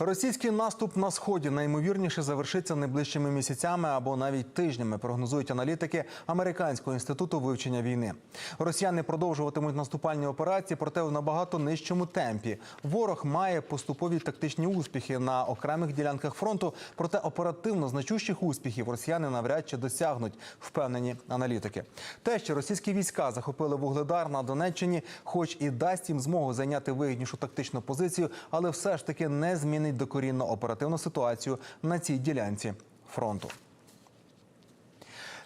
Російський наступ на сході найімовірніше завершиться найближчими місяцями або навіть тижнями. Прогнозують аналітики Американського інституту вивчення війни. Росіяни продовжуватимуть наступальні операції, проте в набагато нижчому темпі. Ворог має поступові тактичні успіхи на окремих ділянках фронту, проте оперативно значущих успіхів росіяни навряд чи досягнуть, впевнені аналітики. Те, що російські війська захопили вугледар на Донеччині, хоч і дасть їм змогу зайняти вигіднішу тактичну позицію, але все ж таки не змінить докорінно оперативну ситуацію на цій ділянці фронту.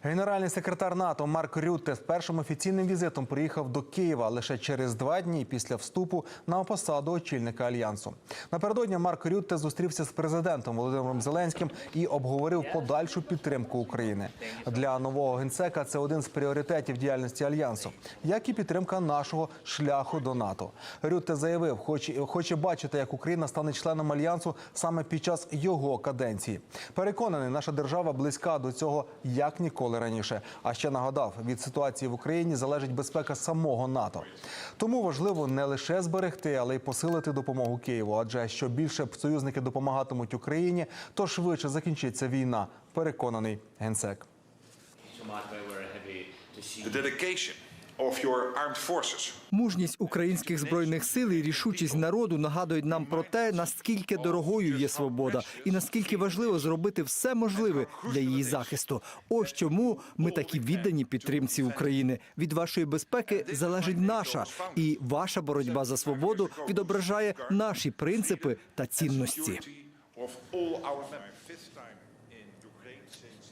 Генеральний секретар НАТО Марк Рютте з першим офіційним візитом приїхав до Києва лише через два дні після вступу на посаду очільника альянсу. Напередодні Марк Рютте зустрівся з президентом Володимиром Зеленським і обговорив подальшу підтримку України. Для нового генсека це один з пріоритетів діяльності альянсу, як і підтримка нашого шляху до НАТО. Рютте заявив, хоче, хоче бачити, як Україна стане членом альянсу саме під час його каденції. Переконаний, наша держава близька до цього як ніколи раніше. А ще нагадав, від ситуації в Україні залежить безпека самого НАТО. Тому важливо не лише зберегти, але й посилити допомогу Києву. Адже що більше союзники допомагатимуть Україні, то швидше закінчиться війна. Переконаний генсек. The dedication of your. Мужність українських збройних сил і рішучість народу нагадують нам про те, наскільки дорогою є свобода, і наскільки важливо зробити все можливе для її захисту. Ось чому ми такі віддані підтримці України. Від вашої безпеки залежить наша, і ваша боротьба за свободу відображає наші принципи та цінності.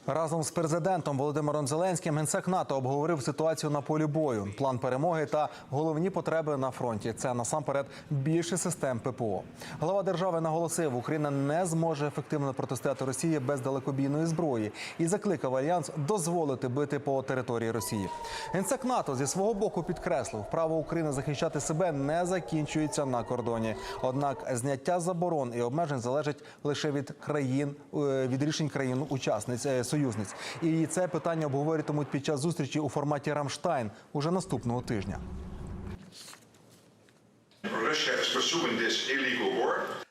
Разом з президентом Володимиром Зеленським генсек НАТО обговорив ситуацію на полі бою, план перемоги та головні потреби на фронті. Це насамперед більше систем ППО. Глава держави наголосив, Україна не зможе ефективно протистояти Росії без далекобійної зброї і закликав альянс дозволити бити по території Росії. Генсек НАТО зі свого боку підкреслив, право України захищати себе не закінчується на кордоні. Однак зняття заборон і обмежень залежить лише від країн е, від рішень країн-учасниць е, союзниць. І це питання обговорюватимуть під час зустрічі у форматі Рамштайн уже наступного тижня.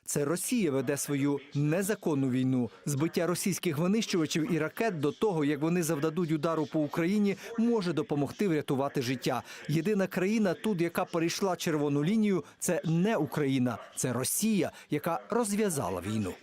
Це Росія веде свою незаконну війну. Збиття російських винищувачів і ракет до того, як вони завдадуть удару по Україні, може допомогти врятувати життя. Єдина країна тут, яка перейшла червону лінію, це не Україна, це Росія, яка розв'язала війну.